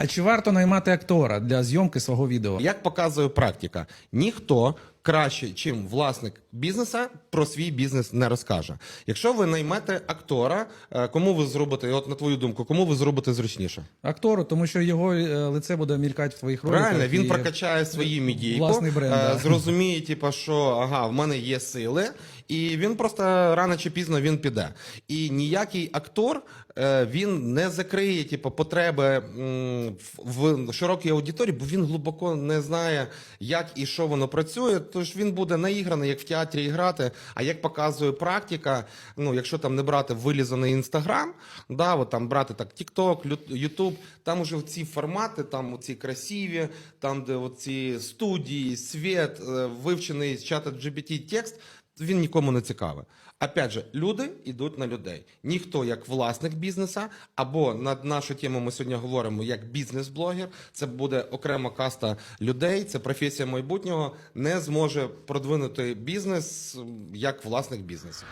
А чи варто наймати актора для зйомки свого відео? Як показує практика, ніхто краще, чим власник бізнеса, про свій бізнес не розкаже. Якщо ви наймете актора, е, кому ви зробите, от на твою думку, кому ви зробите зручніше? Актору, тому що його е, лице буде мількати в твоїх роликах. Правильно, він і- прокачає свої медійку, власний бренд, е, зрозуміє, типу, що ага, в мене є сили, і він просто рано чи пізно він піде. І ніякий актор він не закриє типу, потреби в, в широкій аудиторії, бо він глибоко не знає, як і що воно працює. Тож він буде наіграний, як в театрі грати. А як показує практика, ну якщо там не брати вилізаний інстаграм, да, от там брати так Тікток, Ютуб, там уже ці формати, там ці красиві, там де оці студії, світ, е, вивчений з чата GBT текст. Він нікому не цікавий. Опять же, люди йдуть на людей. Ніхто, як власник бізнеса, або на нашу тему ми сьогодні говоримо як бізнес-блогер. Це буде окрема каста людей, це професія майбутнього, не зможе продвинути бізнес як власник бізнесу.